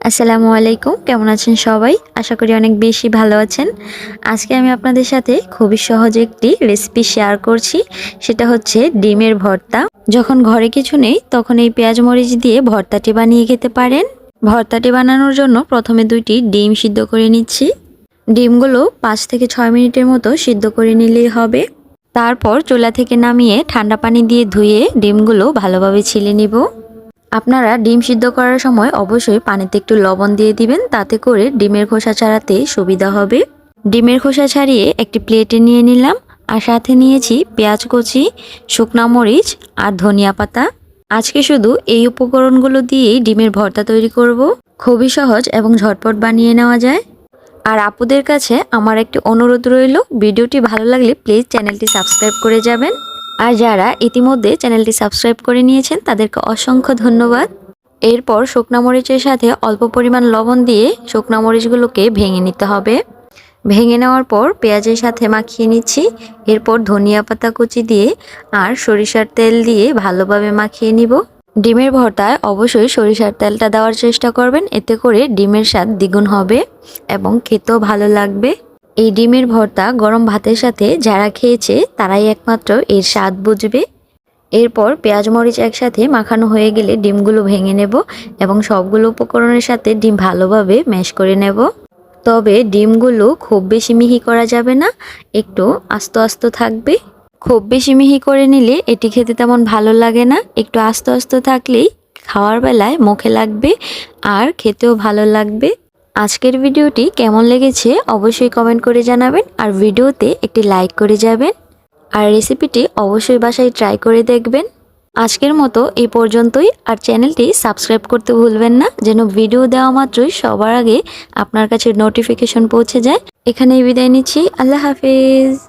আসসালামু আলাইকুম, কেমন আছেন সবাই? আশা করি অনেক বেশি ভালো আছেন। আজকে আমি আপনাদের সাথে খুবই সহজ একটি রেসিপি শেয়ার করছি। সেটা হচ্ছে ডিমের ভর্তা। যখন ঘরে কিছু নেই, তখন এই পেঁয়াজ মরিচ দিয়ে ভর্তাটি বানিয়ে খেতে পারেন। ভর্তাটি বানানোর জন্য প্রথমে দুইটি ডিম সিদ্ধ করে নিচ্ছি। ডিমগুলো পাঁচ থেকে ছয় মিনিটের মতো সিদ্ধ করে নিলেই হবে। তারপর চুলা থেকে নামিয়ে ঠান্ডা পানি দিয়ে ধুয়ে ডিমগুলো ভালোভাবে ছিলে নিব। আপনারা ডিম সিদ্ধ করার সময় অবশ্যই পানিতে একটু লবণ দিয়ে দিবেন, তাতে করে ডিমের খোসা ছাড়াতে সুবিধা হবে। ডিমের খোসা ছাড়িয়ে একটি প্লেটে নিয়ে নিলাম, আর সাথে নিয়েছি পেঁয়াজ কচি, শুকনা মরিচ আর ধনিয়া পাতা। আজকে শুধু এই উপকরণগুলো দিয়েই ডিমের ভর্তা তৈরি করব। খুবই সহজ এবং ঝটপট বানিয়ে নেওয়া যায়। আর আপুদের কাছে আমার একটি অনুরোধ রইল, ভিডিওটি ভালো লাগলে প্লিজ চ্যানেলটি সাবস্ক্রাইব করে যাবেন। আর যারা ইতিমধ্যে চ্যানেলটি সাবস্ক্রাইব করে নিয়েছেন, তাদেরকে অসংখ্য ধন্যবাদ। এরপর শুকনা মরিচের সাথে অল্প পরিমাণ লবণ দিয়ে শুকনা মরিচগুলোকে ভেঙে নিতে হবে। ভেঙে নেওয়ার পর পেঁয়াজের সাথে মাখিয়ে নিচ্ছি। এরপর ধনিয়া পাতা কুচি দিয়ে আর সরিষার তেল দিয়ে ভালোভাবে মাখিয়ে নিব। ডিমের ভর্তায় অবশ্যই সরিষার তেলটা দেওয়ার চেষ্টা করবেন, এতে করে ডিমের স্বাদ দ্বিগুণ হবে এবং খেতেও ভালো লাগবে। এই ডিমের ভর্তা গরম ভাতের সাথে যারা খেয়েছে, তারাই একমাত্র এর স্বাদ বুঝবে। এরপর পেঁয়াজ, মরিচ একসাথে মাখানো হয়ে গেলে ডিমগুলো ভেঙে নেব এবং সবগুলো উপকরণের সাথে ডিম ভালোভাবে ম্যাশ করে নেব। তবে ডিমগুলো খুব বেশি মিহি করা যাবে না, একটু আস্ত আস্ত থাকবে। খুব বেশি মিহি করে নিলে এটি খেতে তেমন ভালো লাগে না, একটু আস্ত আস্ত থাকলেই খাওয়ার বেলায় মুখে লাগবে আর খেতেও ভালো লাগবে। আজকের ভিডিওটি কেমন লেগেছে অবশ্যই কমেন্ট করে জানাবেন আর ভিডিওতে একটি লাইক করে যাবেন। আর রেসিপিটি অবশ্যই বাসায় ট্রাই করে দেখবেন। আজকের মতো এই পর্যন্তই আর চ্যানেলটি সাবস্ক্রাইব করতে ভুলবেন না, যেন ভিডিও দেওয়া মাত্রই সবার আগে আপনার কাছে নোটিফিকেশন পৌঁছে যায়। এখানেই বিদায় নিচ্ছি, আল্লাহ হাফিজ।